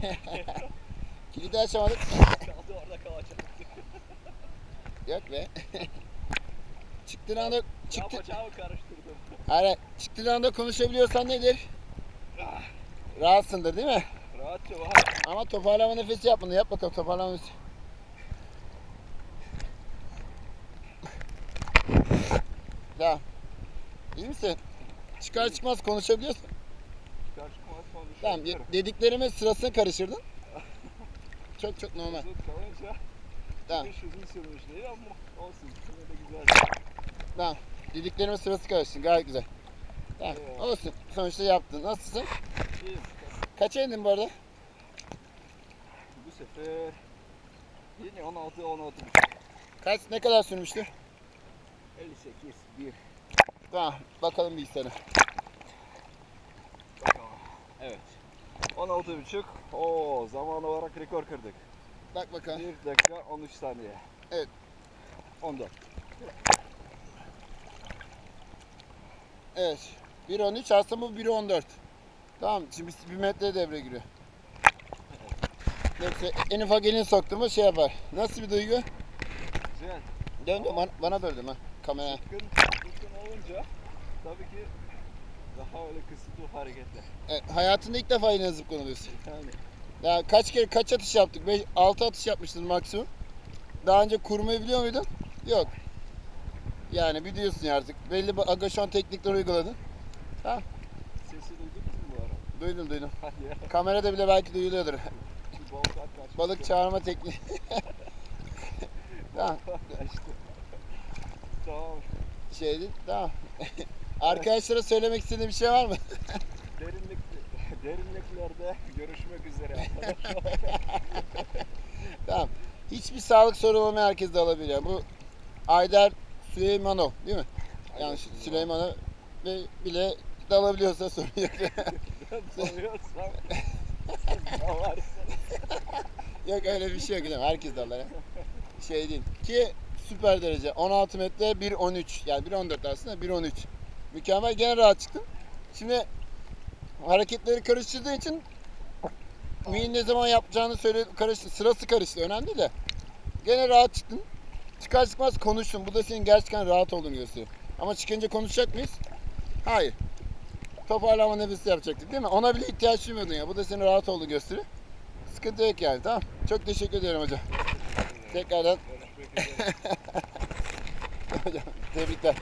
açamadık. Kaldı orada kalacak. Yok be. çıktığın anda çıktı. yapacağımı karıştırdım. Hayır, çıktığın anda konuşabiliyorsan nedir? Rahatsındır değil mi? Rahatça var. Ama toparlama nefesi yap bunu. Yap bakalım toparlama nefesi. Tamam. İyi misin? Çıkar çıkmaz konuşabiliyorsun. Çıkmaz konuşuyorum. Tamam. ye- Dediklerimin sırasını karıştırdın. Çok çok normal. Uzun kalınca Tamam. iş uzun sürmüş değil ama olsun. Yine de güzel. Tamam. Dediklerimin sırası karıştı. Gayet güzel. Tamam. Eyvallah. Olsun. Sonuçta yaptın. Nasılsın? İyiyim. Kaça indin bu arada? Bu sefer yine 16 16 Kaç ne kadar sürmüştü? 58 1 Tamam. Bakalım bilgisayara. Evet. 16 buçuk. Oo zaman olarak rekor kırdık. Bak bakalım. 1 dakika 13 saniye. Evet. 14. Evet. 1.13 aslında bu 1.14. Tamam şimdi bir metre devreye giriyor. Neyse en ufak elini soktu mu şey yapar. Nasıl bir duygu? Güzel. Döndü bana, bana döndüm ha kameraya. Sıkın, sıkın olunca tabii ki daha öyle kısıtlı hareketler. Evet, hayatında ilk defa eline zıp konuluyorsun. Yani Ya kaç kere kaç atış yaptık? 5 6 atış yapmıştın maksimum. Daha önce kurmayı biliyor muydun? Yok. Yani biliyorsun ya artık. Belli bir agresyon teknikleri uyguladın. sesi duydun mu bu ara? Duydum duydum. Hadi ya. Kamerada bile belki duyuluyordur. Balık çağırma tekniği. tamam. Tamam. Şey değil. Tamam. Arkadaşlara söylemek istediğin bir şey var mı? Derinlik, derinliklerde görüşmek üzere. tamam. Hiçbir sağlık sorunu olmayan herkes de alabilir. Yani bu Aydar Süleymanov değil mi? Yanlış Süleymanov ve bile de alabiliyorsa sorun yok. Soruyorsam yok öyle bir şey yok. değil mi? Herkes de alır. ya. Şey değil. Ki süper derece. 16 metre 1.13 yani 1.14 aslında 1.13. Mükemmel gene rahat çıktım. Şimdi hareketleri karıştırdığı için neyin ne zaman yapacağını söyle karıştı. Sırası karıştı. Önemli de. Gene rahat çıktın. Çıkar çıkmaz konuştun. Bu da senin gerçekten rahat olduğunu gösteriyor. Ama çıkınca konuşacak mıyız? Hayır. Toparlama nefesi yapacaktık değil mi? Ona bile ihtiyaç duymuyordun ya. Bu da senin rahat olduğunu gösteriyor. Sıkıntı yok yani tamam. Çok teşekkür ederim hocam. Tekrardan hocam tebrikler.